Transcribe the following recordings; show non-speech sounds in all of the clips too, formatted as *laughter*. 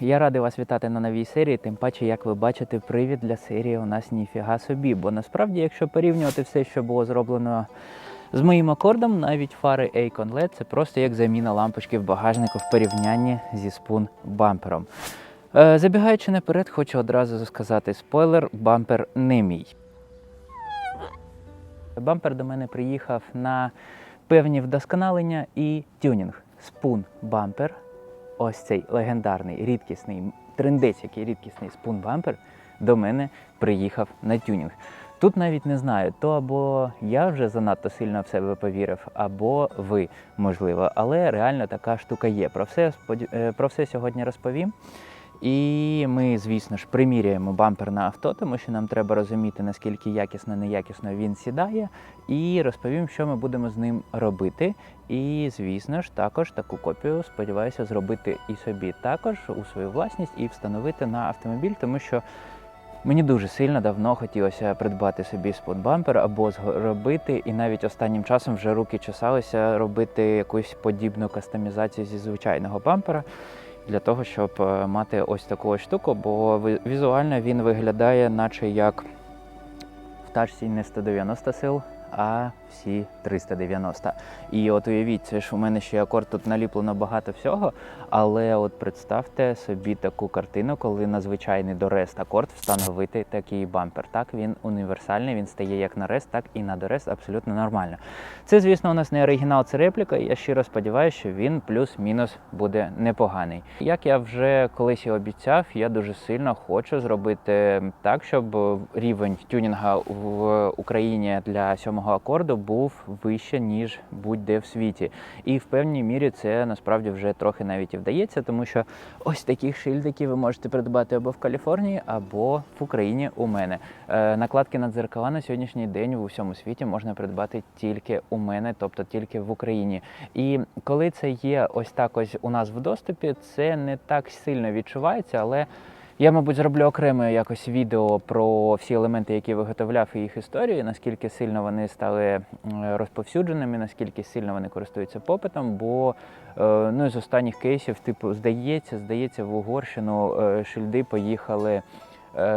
Я радий вас вітати на новій серії, тим паче, як ви бачите, привід для серії у нас ніфіга собі. Бо насправді, якщо порівнювати все, що було зроблено з моїм акордом, навіть фари Acon LED це просто як заміна лампочки в багажнику в порівнянні зі спун бампером. Е, Забігаючи наперед, хочу одразу сказати спойлер: бампер не мій. Бампер до мене приїхав на певні вдосконалення і тюнінг. Спун бампер ось цей легендарний, рідкісний трендець, який рідкісний спун бампер, до мене приїхав на тюнінг. Тут навіть не знаю, то або я вже занадто сильно в себе повірив, або ви, можливо. Але реально така штука є. Про все, е, про все сьогодні розповім. І ми, звісно ж, приміряємо бампер на авто, тому що нам треба розуміти, наскільки якісно, неякісно він сідає, і розповім, що ми будемо з ним робити. І, звісно ж, також таку копію сподіваюся зробити і собі також у свою власність і встановити на автомобіль, тому що мені дуже сильно давно хотілося придбати собі спот-бампер або зробити, і навіть останнім часом вже руки чесалися робити якусь подібну кастомізацію зі звичайного бампера для того, щоб е, мати ось таку штуку, бо візуально він виглядає, наче як в тачці не 190 сил, а всі 390. І от уявіть, ж у мене ще акорд тут наліплено багато всього, але от представте собі таку картину, коли на звичайний дорест акорд встановити такий бампер. Так, він універсальний, він стає як на рест, так і на дорест абсолютно нормально. Це, звісно, у нас не оригінал, це репліка. Я щиро сподіваюся, що він плюс-мінус буде непоганий. Як я вже колись і обіцяв, я дуже сильно хочу зробити так, щоб рівень тюнінга в Україні для сьомого акорду був вище, ніж будь-де в світі. І в певній мірі це насправді вже трохи навіть і вдається, тому що ось таких шильдиків ви можете придбати або в Каліфорнії, або в Україні у мене. Е, Накладки на дзеркала на сьогоднішній день в усьому світі можна придбати тільки у мене, тобто тільки в Україні. І коли це є ось так ось у нас в доступі, це не так сильно відчувається, але. Я, мабуть, зроблю окреме якось відео про всі елементи, які виготовляв і їх історію, наскільки сильно вони стали розповсюдженими, наскільки сильно вони користуються попитом. Бо е, ну, з останніх кейсів, типу, здається, здається, в Угорщину е, шильди поїхали е,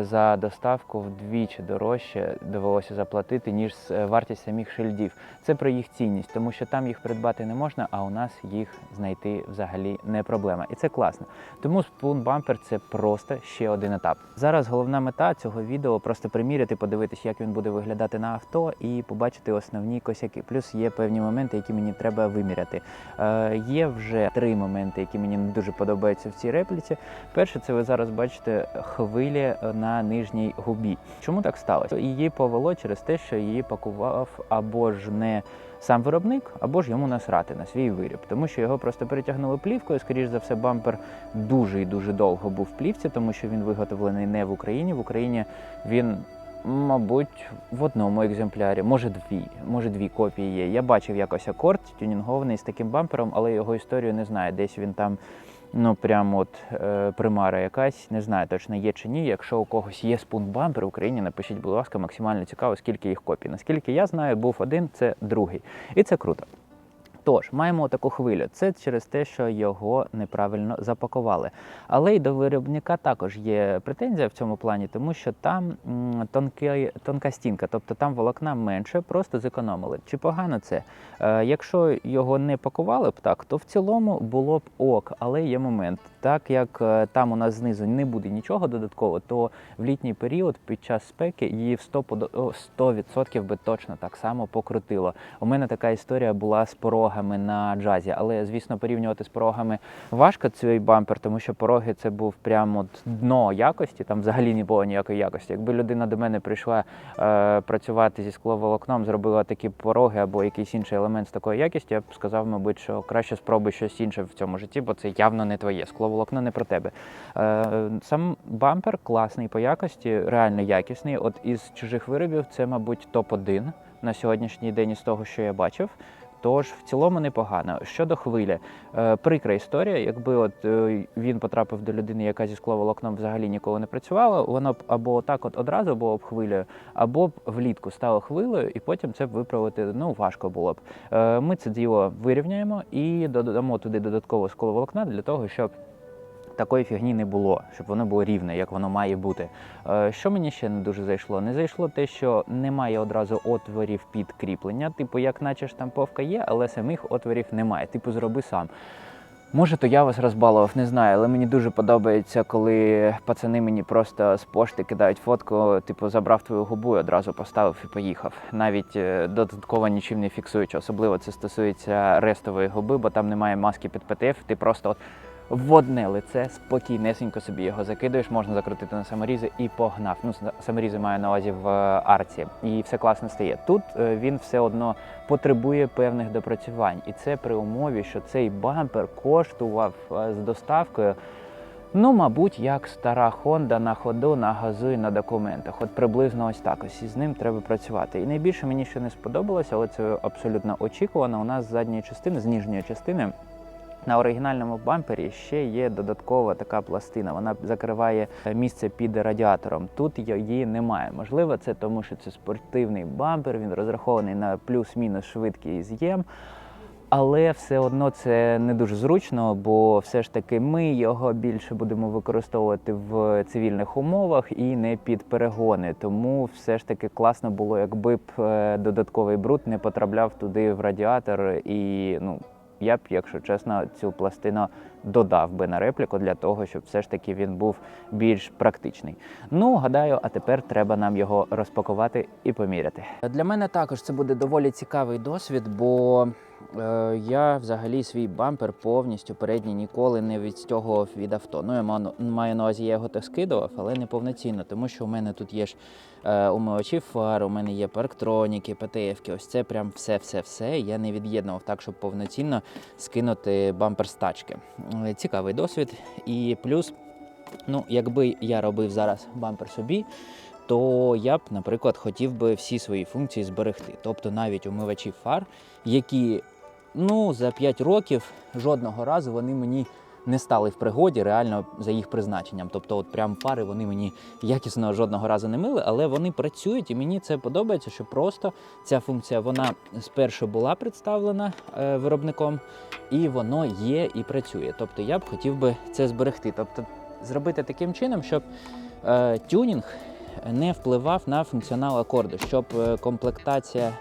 за доставку вдвічі дорожче довелося заплатити, ніж е, вартість самих шильдів. Це про їх цінність, тому що там їх придбати не можна, а у нас їх знайти взагалі не проблема. І це класно. Тому спун бампер це просто ще один етап. Зараз головна мета цього відео просто приміряти, подивитися, як він буде виглядати на авто, і побачити основні косяки. Плюс є певні моменти, які мені треба виміряти. Е, є вже три моменти, які мені не дуже подобаються в цій репліці. Перше, це ви зараз бачите хвилі на нижній губі. Чому так сталося? Її повело через те, що її пакував або ж не сам виробник, або ж йому насрати на свій виріб, тому що його просто перетягнули плівкою. Скоріш за все, бампер дуже і дуже довго був в плівці, тому що він виготовлений не в Україні. В Україні він. Мабуть, в одному екземплярі, може дві, може дві копії є. Я бачив якось акорд тюнінгований з таким бампером, але його історію не знаю. Десь він там, ну прямо от е, примара якась, не знаю точно є чи ні. Якщо у когось є спунбампер в Україні, напишіть, будь ласка, максимально цікаво, скільки їх копій. Наскільки я знаю, був один, це другий. І це круто. Тож, маємо таку хвилю. Це через те, що його неправильно запакували. Але й до виробника також є претензія в цьому плані, тому що там тонкий, тонка стінка, тобто там волокна менше, просто зекономили. Чи погано це? Е, якщо його не пакували б так, то в цілому було б ок, але є момент. Так як е, там у нас знизу не буде нічого додатково, то в літній період під час спеки її в 100%, подо- 100% би точно так само покрутило. У мене така історія була з порогами на джазі, але звісно, порівнювати з порогами важко цей бампер, тому що пороги це був прямо дно якості. Там взагалі не було ніякої якості. Якби людина до мене прийшла е, працювати зі скловолокном, зробила такі пороги або якийсь інший елемент з такої якості, я б сказав, мабуть, що краще спробуй щось інше в цьому житті, бо це явно не твоє. Скловолокно не про тебе. Е, сам бампер класний по якості, реально якісний. От із чужих виробів це, мабуть, топ-1 на сьогоднішній день із того, що я бачив. Тож в цілому непогано. Щодо хвилі, е, прикра історія. Якби от е, він потрапив до людини, яка зі скловолокном взагалі ніколи не працювала, воно б або так от одразу було б хвилею, або б влітку стало хвилею, і потім це б виправити ну важко було б. Е, Ми це діло вирівняємо і додамо туди додатково скловолокна для того, щоб такої фігні не було, щоб воно було рівне, як воно має бути. Е, Що мені ще не дуже зайшло? Не зайшло те, що немає одразу отворів під кріплення. Типу, як наче штамповка є, але самих отворів немає. Типу, зроби сам. Може, то я вас розбалував, не знаю, але мені дуже подобається, коли пацани мені просто з пошти кидають фотку, типу, забрав твою губу і одразу поставив і поїхав. Навіть е, додатково нічим не фіксуючи. Особливо це стосується рестової губи, бо там немає маски під ПТФ. Ти просто от в одне лице спокійнесенько собі його закидуєш, можна закрутити на саморізи і погнав. Ну, саморізи маю на увазі в е, арці, і все класно стає. Тут е, він все одно потребує певних допрацювань, і це при умові, що цей бампер коштував е, з доставкою. Ну, мабуть, як стара Honda на ходу, на газу і на документах. От приблизно ось так. Ось із ним треба працювати. І найбільше мені ще не сподобалося, але це абсолютно очікувано. У нас з задньої частини, з ніжньої частини, на оригінальному бампері ще є додаткова така пластина. Вона закриває місце під радіатором. Тут її немає. Можливо, це тому, що це спортивний бампер, він розрахований на плюс-мінус швидкий з'єм. Але все одно це не дуже зручно, бо все ж таки ми його більше будемо використовувати в цивільних умовах і не під перегони. Тому все ж таки класно було, якби б е, додатковий бруд не потрапляв туди в радіатор. І ну я б, якщо чесно, цю пластину додав би на репліку для того, щоб все ж таки він був більш практичний. Ну, гадаю, а тепер треба нам його розпакувати і поміряти. Для мене також це буде доволі цікавий досвід, бо я взагалі свій бампер повністю передній ніколи не відстягував від авто. Ну, я маю, на увазі, я його так скидував, але не повноцінно, тому що у мене тут є ж е, умивачі фар, у мене є парктроніки, ПТФ-ки. Ось це прям все-все-все. Я не від'єднував так, щоб повноцінно скинути бампер з тачки. Е, Цікавий досвід. І плюс, ну, якби я робив зараз бампер собі, то я б, наприклад, хотів би всі свої функції зберегти. Тобто навіть умивачі фар, які ну, за 5 років жодного разу вони мені не стали в пригоді реально за їх призначенням. Тобто, от прям фари вони мені якісно жодного разу не мили, але вони працюють, і мені це подобається, що просто ця функція вона спершу була представлена е, виробником, і воно є і працює. Тобто я б хотів би це зберегти. Тобто зробити таким чином, щоб е, тюнінг не впливав на функціонал акорду, щоб е, комплектація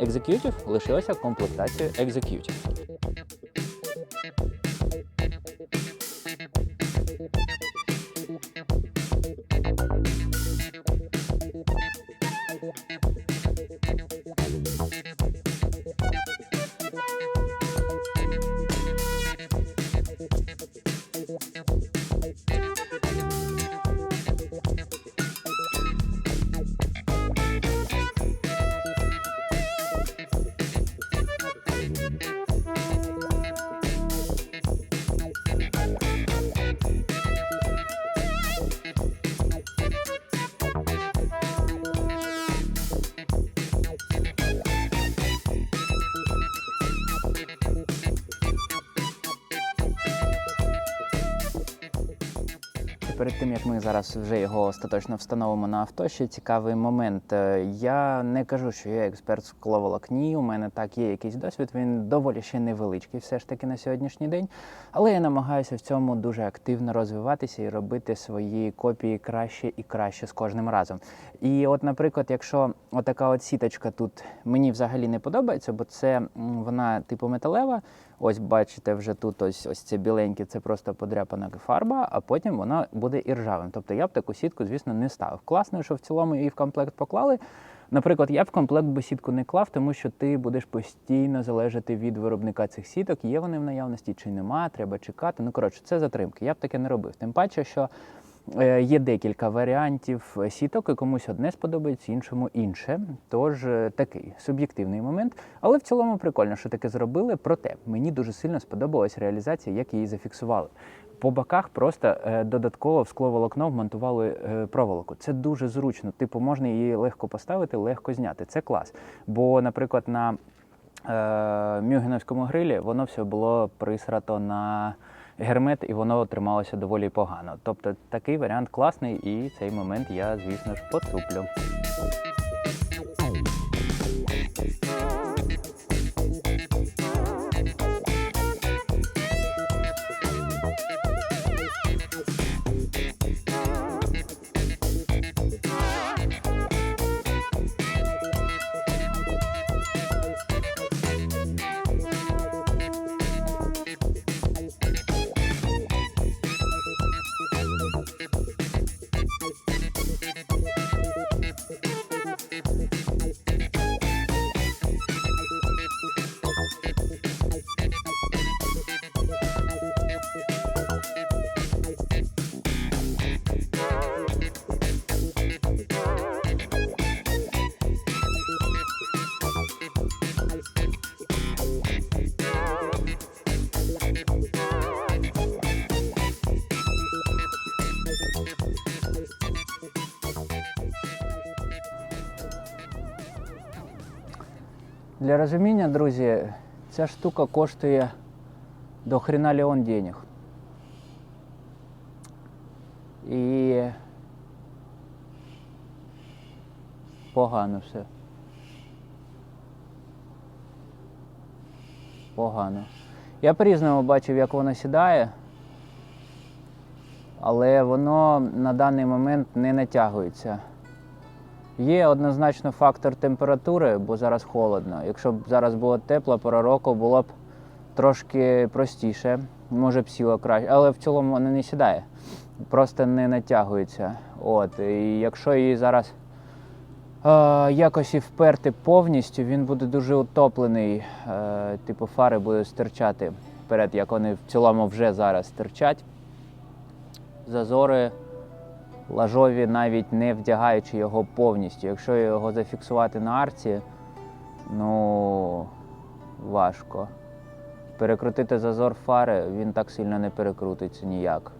Executive лишилася комплектацією Executive. Перед тим як ми зараз вже його остаточно встановимо на авто, ще цікавий момент. Е, Я не кажу, що я експерт в скловолокні. У мене так є якийсь досвід. Він доволі ще невеличкий, все ж таки на сьогоднішній день. Але я намагаюся в цьому дуже активно розвиватися і робити свої копії краще і краще з кожним разом. І от, наприклад, якщо отака от сіточка тут мені взагалі не подобається, бо це вона типу металева. Ось бачите, вже тут ось ось це біленьке, це просто подряпана фарба, а потім вона буде іржавим. Тобто я б таку сітку, звісно, не ставив. Класно, що в цілому її в комплект поклали. Наприклад, я в комплект би сітку не клав, тому що ти будеш постійно залежати від виробника цих сіток, є вони в наявності чи нема, треба чекати. Ну коротше, це затримки. Я б таке не робив. Тим паче, що є декілька варіантів сіток, і комусь одне сподобається, іншому інше. Тож е, такий суб'єктивний момент. Але в цілому прикольно, що таке зробили. Проте мені дуже сильно сподобалась реалізація, як її зафіксували. По боках просто е, додатково в скловолокно вмонтували е, проволоку. Це дуже зручно. Типу, можна її легко поставити, легко зняти. Це клас. Бо, наприклад, на е, Мюгеновському грилі воно все було присрато на гермет, і воно трималося доволі погано. Тобто такий варіант класний, і цей момент я, звісно ж, поцуплю. Для розуміння, друзі, ця штука коштує до хрена леон денег. І погано все. Погано. Я по-різному бачив, як воно сідає, але воно на даний момент не натягується. Є однозначно фактор температури, бо зараз холодно. Якщо б зараз було тепло, пора року було б трошки простіше, може б сіло краще, але в цілому вона не сідає, просто не натягується. От. І якщо її зараз е, якось і вперти повністю, він буде дуже утоплений, е, типу фари будуть стирчати вперед, як вони в цілому вже зараз стирчать. Зазори лажові навіть не вдягаючи його повністю. Якщо його зафіксувати на арці, ну важко. Перекрутити зазор фари, він так сильно не перекрутиться ніяк.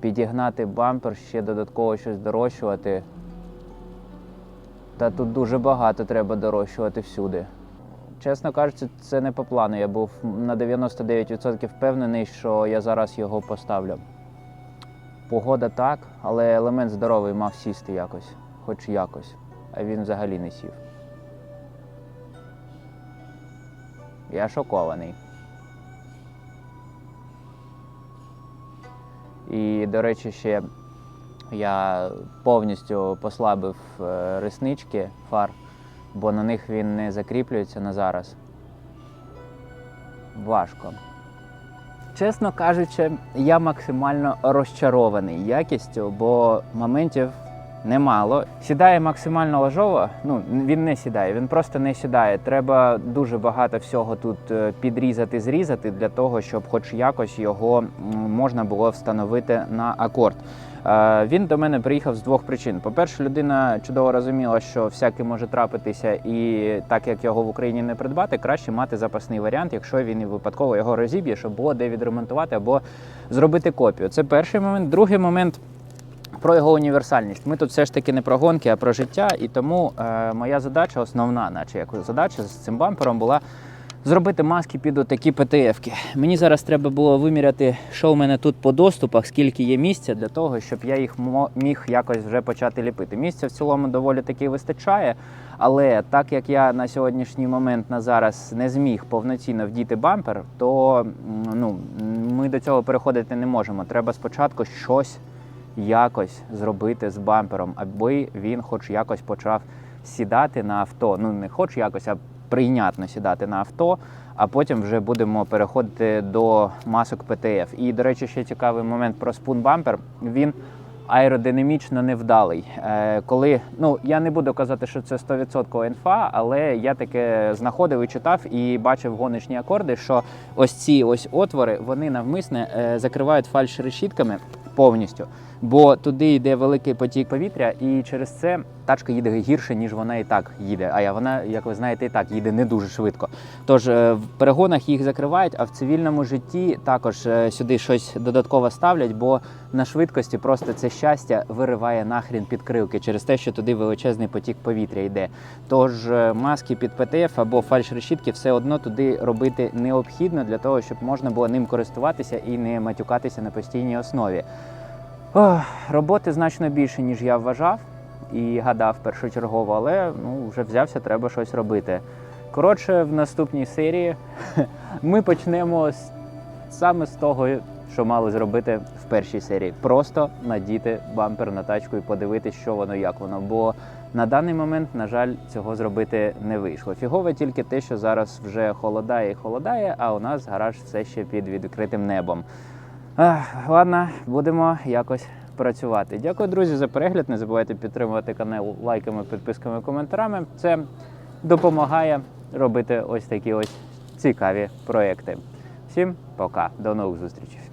Підігнати бампер, ще додатково щось дорощувати. Та тут дуже багато треба дорощувати всюди. Чесно кажучи, це не по плану. Я був на 99% впевнений, що я зараз його поставлю. Погода так, але елемент здоровий мав сісти якось, хоч якось, а він взагалі не сів. Я шокований. І, до речі, ще я повністю послабив е, реснички фар, бо на них він не закріплюється на зараз. Важко. Чесно кажучи, я максимально розчарований якістю, бо моментів немало. Сідає максимально ложово. Ну він не сідає, він просто не сідає. Треба дуже багато всього тут е, підрізати, зрізати для того, щоб, хоч якось, його можна було встановити на акорд. Е, Він до мене приїхав з двох причин. По-перше, людина чудово розуміла, що всяке може трапитися, і так як його в Україні не придбати, краще мати запасний варіант, якщо він і випадково його розіб'є, щоб було де відремонтувати або зробити копію. Це перший момент. Другий момент. Про його універсальність. Ми тут все ж таки не про гонки, а про життя. І тому е, моя задача, основна, наче як задача з цим бампером була зробити маски під отакі ПТФ-ки. Мені зараз треба було виміряти, що в мене тут по доступах, скільки є місця для того, щоб я їх міг якось вже почати ліпити. Місця в цілому доволі таки вистачає. Але так як я на сьогоднішній момент на зараз не зміг повноцінно вдіти бампер, то ну, ми до цього переходити не можемо. Треба спочатку щось якось зробити з бампером, аби він хоч якось почав сідати на авто. Ну не хоч якось, а прийнятно сідати на авто. А потім вже будемо переходити до масок ПТФ. І, до речі, ще цікавий момент про спун бампер. Він аеродинамічно невдалий. Е, коли ну я не буду казати, що це 100% інфа, але я таке знаходив і читав і бачив гоночні акорди, що ось ці ось отвори вони навмисне е, закривають фальш решітками повністю. Бо туди йде великий потік повітря, і через це тачка їде гірше, ніж вона і так їде. А вона, як ви знаєте, і так їде не дуже швидко. Тож е, в перегонах їх закривають, а в цивільному житті також е, сюди щось додатково ставлять, бо на швидкості просто це щастя вириває нахрін підкрилки через те, що туди величезний потік повітря йде. Тож е, маски під ПТФ або фальш-решітки все одно туди робити необхідно для того, щоб можна було ним користуватися і не матюкатися на постійній основі. Роботи значно більше, ніж я вважав і гадав першочергово, але ну, вже взявся, треба щось робити. Коротше, в наступній серії *laughs* ми почнемо з, саме з того, що мали зробити в першій серії. Просто надіти бампер на тачку і подивитися, що воно, як воно. Бо на даний момент, на жаль, цього зробити не вийшло. Фігове тільки те, що зараз вже холодає і холодає, а у нас гараж все ще під відкритим небом. Ах, ладно, будемо якось працювати. Дякую, друзі, за перегляд. Не забувайте підтримувати канал лайками, підписками, коментарами. Це допомагає робити ось такі ось цікаві проекти. Всім пока, до нових зустрічей.